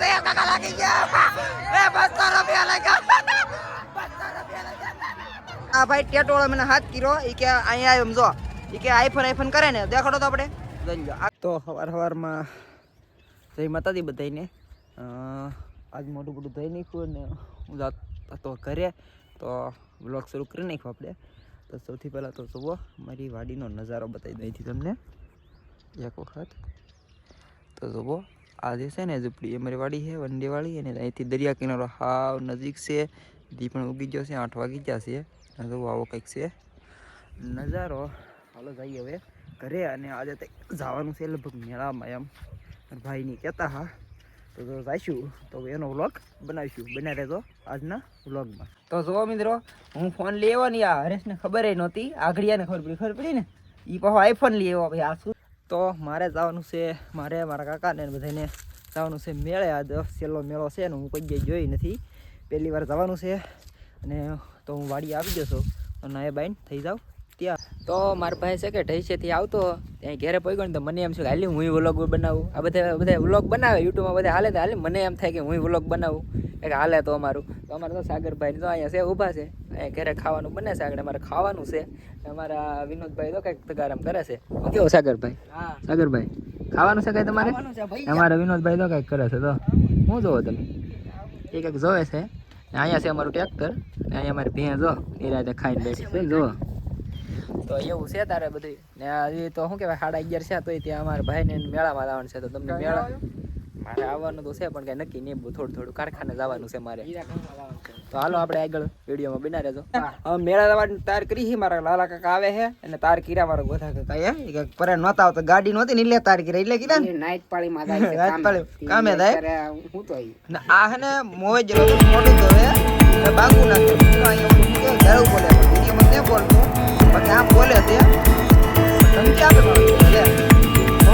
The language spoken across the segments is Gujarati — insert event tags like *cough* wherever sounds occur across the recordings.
જયા કાકા લાગી ગયા. એ બસો રૂપિયા લાગ્યા આ ભાઈ ટેટોળો મને હાથ કર્યો. એ કે અહીંયા આવ્યો જો. એ કે આઈફોન આઈફોન કરે ને. દેખાડો તો આપણે. તો સવાર સવારમાં જય માતાજી બધાને આજ મોટું મોટું ધોઈ નાખ્યું ને હું તો ઘરે. તો બ્લોગ શરૂ કરી નાખ્યો આપણે. તો સૌથી પહેલાં તો જુઓ મારી વાડીનો નજારો બતાવી દઈ તમને. એક વખત. તો જુઓ. આ જે છે ને ઝૂંપડી એ મારી વાડી છે, વંડેવાળી અને અહીંથી દરિયા કિનારો હાવ નજીક છે. દી પણ ઉગી ગયો છે, આઠ વાગી ગયા છે. અને જુઓ આવો કંઈક છે. નજારો, હાલો જઈએ હવે ઘરે અને આજે જવાનું છે લગભગ મેળામાં એમ. ભાઈ ભાઈની કહેતા હા, તો જો જઈશું, તો એનો વ્લોગ બનાવીશું. બના રહેજો આજના વ્લોગમાં. તો જો મિત્રો, હું ફોન લઈ આવ્યો ને આ હરેશને ખબર નહોતી આઘડિયાને ખબર પડી ખબર પડી ને? એ પાછો આઈફોન લઈ આવ્યો, ભાઈ, આ શું તો મારે જવાનું છે, મારે મારા કાકાને બધાને જવાનું છે મેળે. આજ છેલ્લો મેળો છે ને, હું કોઈ જગ્યાએ જોઈ નથી. પહેલી વાર જવાનું છે અને તો હું વાડી આવી ગયો છું. અને એ બાઈન થઈ જાઉં ત્યાં. તો મારા ભાઈ છે કે ઢૈસેથી આવતો, ત્યાં ઘેરે પહોંચ્યો ને તો મને એમ છે કે હાલી હું વ્લોગ બનાવું. આ બધા બધા વ્લોગ બનાવે યુટ્યુબમાં બધા હાલે તો હાલે. મને એમ થાય કે હું વ્લોગ બનાવું. કે હાલે તો અમારું. તો અમારે તો સાગરભાઈ તો અહીંયા છે ઊભા છે. અહીંયા ઘરે ખાવાનું બને છે આગળ અમારે ખાવાનું છે. અમારા વિનોદભાઈ તો કંઈક તગારમ કરે છે. કેવો સાગરભાઈ? સાગરભાઈ ખાવાનું છે કઈ તમારે? અમારા વિનોદભાઈ તો કંઈક કરે છે તો. હું જોવો તમે? એ કંઈક જોવે છે. અહીંયા છે અમારું ટ્રેક્ટર. ને અહીંયા અમારી ભેં જો એ રાતે ખાઈને બેઠી છે જો તો એવું છે તારે બધું ને હજી તો શું કહેવાય સાડા અગિયાર છે તો ત્યાં અમારા ભાઈને મેળામાં લાવવાનું છે. તો તમને મેળા મારે આવવાનું તો છે પણ કઈ નક્કી નહીં. થોડું થોડું કારખાને જવાનું છે મારે. તો હાલો આપણે આગળ વિડીયોમાં બિના રહેજો. હવે મેળા જવાની તાર કરી છે. મારા લાલા કાકા આવે છે અને તાર કીરા મારા ગોથા કાકા એ પરે નહોતા આવતો ગાડી નહોતી ને એટલે તાર કીરા એટલે કીધા નાઈટ પાળી માં જાય *laughs* નાઈટ પાળી. કામે. જાય? હું તો. આ હે ને મોવે જ મોટું ધોવે ને બાગુ નાખે ઝાડુ બોલે. વિડીયોમાં નથી બોલતું બાકી આમ બોલે છે ધમકી આપે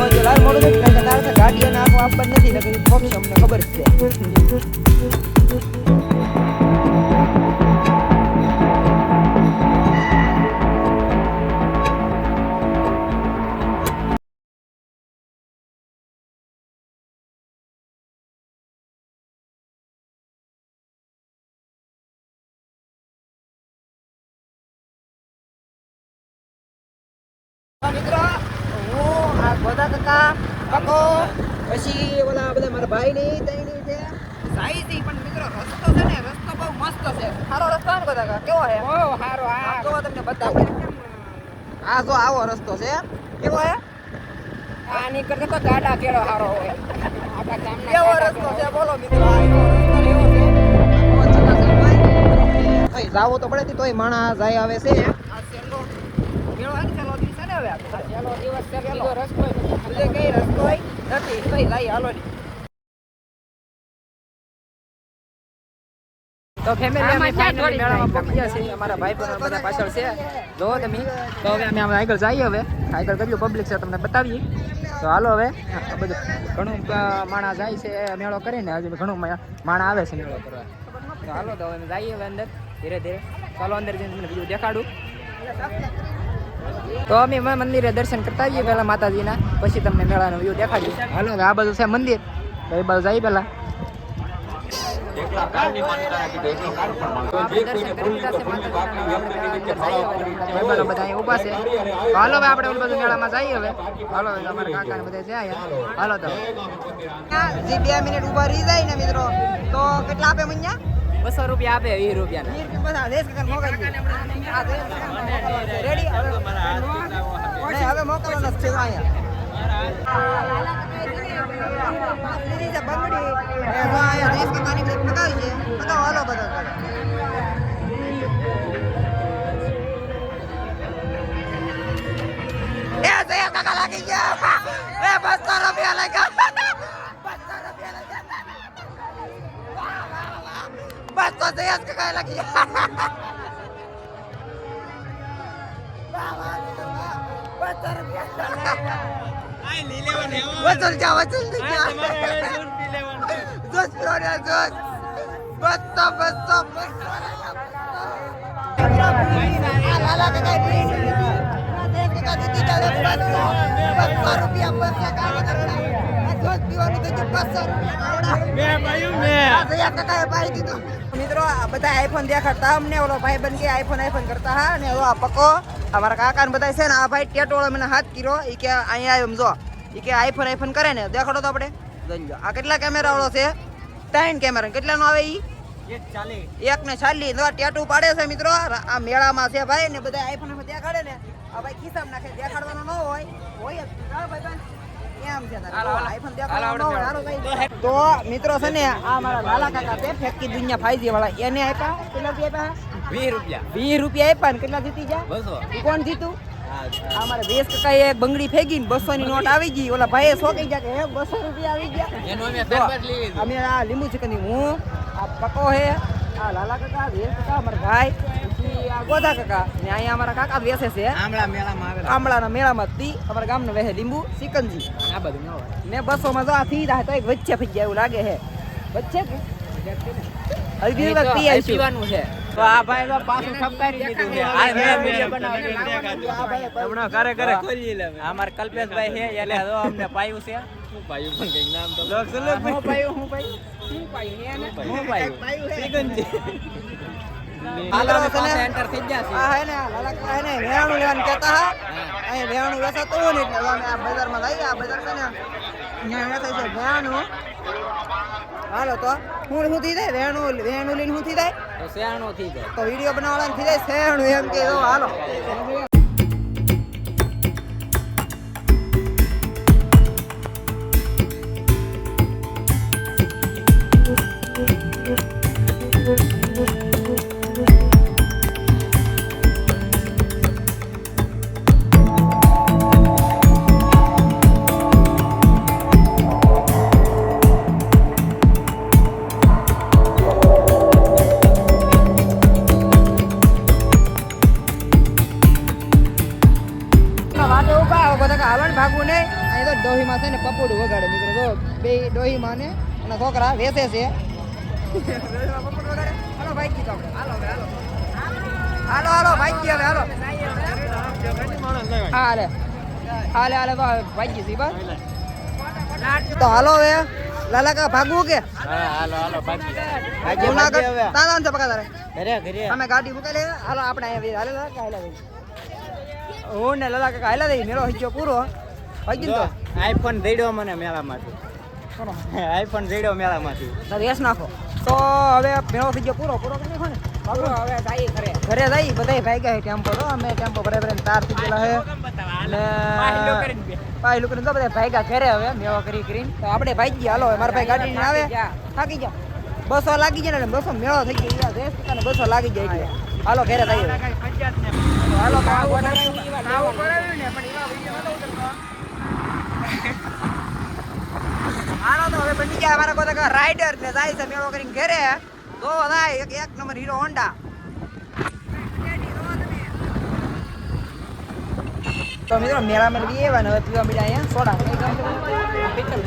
જે લાલ મોડું નથી કારણ કે તારે તો ગાડી અને આખું આપવા નથી ને કઈ ફોક્સ અમને ખબર જ છે તો મિત્રો હું ગોદા કાકા કાકો પછી ઓલા બધા મારા ભાઈ ની તઈની છે. સાઈ થી પણ મિત્રો રસ્તો છે ને રસ્તો બહુ મસ્ત છે. સારો રસ્તો ને બધા કેવો છે? ઓ સારો આ આ તો તમને બતાવું આ જો આવો રસ્તો છે. કેવો છે? આની કરતા તો ગાડા કેળો સારો હોય. આપણા ગામના કેવો રસ્તો છે? બોલો મિત્રો આ રસ્તો એવો છે? આવો ચકાસી ભાઈ. ભાઈ જાવો તો પડે તોય માણા જાય આવે છે આ છેલ્લો મેળો હે ને છેલ્લો દિવસ છે ને હવે તો. દિવસ છે બીજો રસ્તો ય નથી. કઈ રસ્તો નથી. કઈ લઈ હાલો તો ફેમિલી અમે ફાઇનલી મેળામાં પહોંચ્યા છીએ. અમારા ભાઈ પણ બધા પાછળ છે. જો તમે. તો હવે અમે આગળ જઈએ હવે. આગળ કેટલું પબ્લિક છે તમને બતાવીએ. તો હાલો હવે. બધું ઘણું માણા જાય છે મેળો કરીને. હજુ ઘણું માણા આવે છે મેળો કરવા. તો હાલો તો હવે જઈએ હવે અંદર. ધીરે ધીરે. ચાલો અંદર જઈને તમને બીજું દેખાડું. તો અમે મંદિરે દર્શન કરતા આવીએ પહેલાં માતાજીના પછી તમને મેળાનો વ્યૂ દેખાડીએ. હાલો આ બાજુ છે મંદિર. તો એ બાજુ જઈએ પહેલા. બધા હાલો હવે આપણે બાજુ મેળામાં જઈએ હવે. હાલો અમારા કાકા ને બધા છે હાલો તો. જે બે મિનિટ ઊભા રહી જાય ને મિત્રો. તો કેટલા આપે મન્યા બસો રૂપિયા આપે વીસ રૂપિયા મોકલવાનો જ છે અહીંયા બંગડી જયા કાકા લાગી ગયા એ બસો રૂપિયા લાગ્યા બસો લાગ્યા કાકા લાગી ગયા વસૂલ જા વસૂલ થઈ જા જોશ પીવાનો જોશ બસો બસો બસો લાલા કાકા ડ્રીમ લીધી દેશ કાકા દીદી ચાલે બસો બસો રૂપિયા બસો. કાકા જોશ પીવાનું થઈ ગયું રૂપિયા આ જયા કાકાએ પાઈ દીધું મિત્રો આ બધા આઈફોન દેખાડતા અમને. ઓલો ભાઈ બન કે આઈફોન આઈફોન કરતા હા અને ઓલો આ પકો અમારા કાકા ને બધા છે ને આ ભાઈ ટેટોળો મને હાથ કર્યો. એ કે અહીંયા આવ્યો જો. એ કે આઈફોન આઈફોન કરે ને દેખાડો તો આપણે. જોઈ લો આ કેટલા કેમેરા વાળો છે? ત્રણ કેમેરા કેટલાનો આવે ઈ? એક ને ચાલી. ટેટુ પાડે છે મિત્રો. આ મેળામાં છે ભાઈ ને બધા આઈફોન આઈફોન દેખાડે ને. આ ભાઈ ખિસ્સામાં નાખે. દેખાડવાનો ન હોય. હોય જ. ભાઈ તો મિત્રો છે ને આ મારા લાલા કાકા છે ફેંકી દુનિયા ફાઈજી વાળા. એને આપ્યા કેટલા રૂપિયા આપ્યા? વીસ રૂપિયા. વીસ રૂપિયા આપ્યા ને કેટલા જીતી ગયા? બસો. કોણ જીતું? અમારે મારે વેસ કાકાએ એક બંગડી ફેંકી ને બસો ની નોટ આવી ગઈ. ઓલા ભાઈએ શોકી ગયા કે હે બસો રૂપિયા આવી ગયા. અમે આ લીંબુ ચિકન હું આ પકો હે આ લાલા કાકા વેસ કાકા અમારા ભાઈ. ગોધા કાકા ને અહીંયા અમારા કાકા વેસે છે. આમળા મેળામાં આવેલા. આંબળાના મેળામાં તી અમારા ગામનો વેહે લીંબુ સિકંજી આ બધું ને બસો માં જો આ સીધા તો એક વચ્ચે ફઈ ગયા એવું લાગે છે. વચ્ચે કે? હજી પી આવી પીવાનું છે. તો આ ભાઈ તો પાછું ખપકારી દીધું છે. આ મેં વિડિયો બનાવ્યો હમણાં ઘરે ઘરે. ખોલી લે અમાર કલ્પેશભાઈ છે એટલે જો અમને પાયું છે. શું પાયું? પણ કંઈક નામ તો હું પાયું? હું પાયું? હું પાયું? ને હું પાયું? પાયું સિકંજી છે પાસે એન્ટર થઈ ગયા છે. આ હે ને આ હે ને વેણું લેવાનું કહેતા હા. અહીંયા વેણું વેચાતું હોય ને એટલે અમે આ બજારમાં લઈ આ બજાર છે ને અહીંયા વેચાય છે વેણું હાલો તો હું શું થઈ જાય? વેણું વેણું લઈને શું થઈ જાય? તો શિયાળો થઈ જાય. તો વીડિયો બનાવવાનું થઈ જાય શેણું એમ કે હાલો. ભાગવું નહીં. અહીં તો ડોહીમાં છે ને પપોડું વગાડે મિત્રો. તો બે ડોહીમાં ને અને છોકરા વેચે છે. હાલો ભાઈ હાલો હાલો. હાલો હાલો ભાઈ કી હાલો. હાલે. હાલે હાલે તો ભાઈ કી બસ. તો હાલો હવે. લાલા કા ભાગવું કે? હાલો હાલો ભાગી જુનાગઢ તારા અંતે પકા તારે. ઘરે ઘરે. અમે ગાડી મૂકે લે હાલો આપણે અહીંયા હાલે હાલે હું ને લાલા કાકા હાલે દઈ મેળો હિજો પૂરો. આઈફોન દેડ્યો મને મેળામાંથી. આઈફોન દેડ્યો મેળામાંથી. તો રેસ નાખો. તો હવે મેળો થઈ ગયો પૂરો પૂરો કરી નાખો ને. હવે જાય ઘરે. ઘરે જઈ બધા ભાઈ ગયા ટેમ્પો. તો અમે ટેમ્પો ભરે ભરે તાર થઈ ગયેલા છે. ને પાહિલું કરીને તો બધા ભાઈ ગયા ઘરે હવે મેળો કરી કરીને. તો આપણે ભાઈ ગયા. હાલો મારા ભાઈ ગાડી આવે. થાકી ગયા. બસો લાગી જાય ને બસો મેળો થઈ ગયો. યાર રેસ બસો લાગી જાય હાલો ઘરે થાય હાલો કાવો કાવો કરાવ્યું ને પણ એવા વીડિયો નતો ઉતરતો હાલો તો હવે બની ગયા અમારા બધા રાઈડર ને જાય છે મેળો કરીને ઘરે. તો થાય એક એક નંબર હીરો હોન્ડા તો મિત્રો મેળા મેળ બી એવા હવે પીવા મળ્યા અહીંયા. સોડા પિત્તલ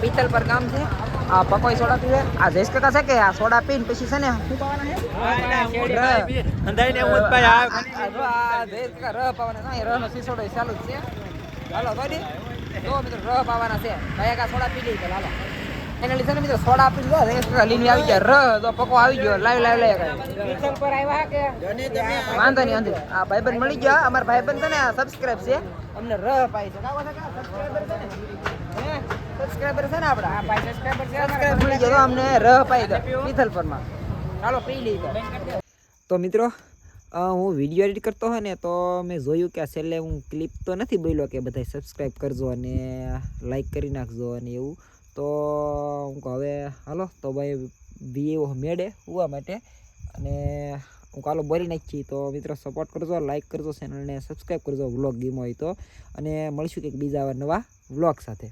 પિત્તલ પર કામ છે. આ પકોઈ સોડા પીવે. આ જયેશ કાકા છે કે આ સોડા પીને પછી છે ને શું પાવાના છે? હું જ ભાઈ રહ પાવાના છે. સીસોડો ચાલુ જ છે. હાલો તો મિત્રો રહ પાવાના છે. ભાઈ કા સોડા પી લઈ ચાલ હાલો એના લીધે મિત્રો સોડા આપી દો જયેશ કાકા આવી ગયા. રહ તો પકો આવી ગયો. લાઈવ લાઈવ લઈ ગયા પર આવ્યા કે? વાંધો નહીં વાંધો આ ભાઈબંધ મળી ગયા. અમારા ભાઈબંધ છે ને સબસ્ક્રાઇબ છે. અમને ર પાય છે. કાકા સબસ્ક્રાઇબર છે ને? હે? સબસ્ક્રાઇબર છે ને આપડા ભાઈ સબસ્ક્રાઈબર છે. સબસ્ક્રાઇબ મળી ગયો અમને ર પાઈ દો પિથલ પરમાં. ચાલો પી લઈ તો મિત્રો હું વીડિયો એડિટ કરતો હોય ને, તો મેં જોયું કે આ છેલ્લે હું ક્લિપ તો નથી બોલ્યો કે બધા સબસ્ક્રાઈબ કરજો અને લાઈક કરી નાખજો અને એવું. તો હું કહું, હવે હાલો, તો ભાઈ એવો મેળે હોવા માટે. અને હું કાલો બોલી નાખી તો મિત્રો સપોર્ટ કરજો લાઈક કરજો ચેનલને સબસ્ક્રાઈબ કરજો વ્લોગ ગીમ હોય તો. અને મળીશું કંઈક બીજા નવા વ્લોગ સાથે.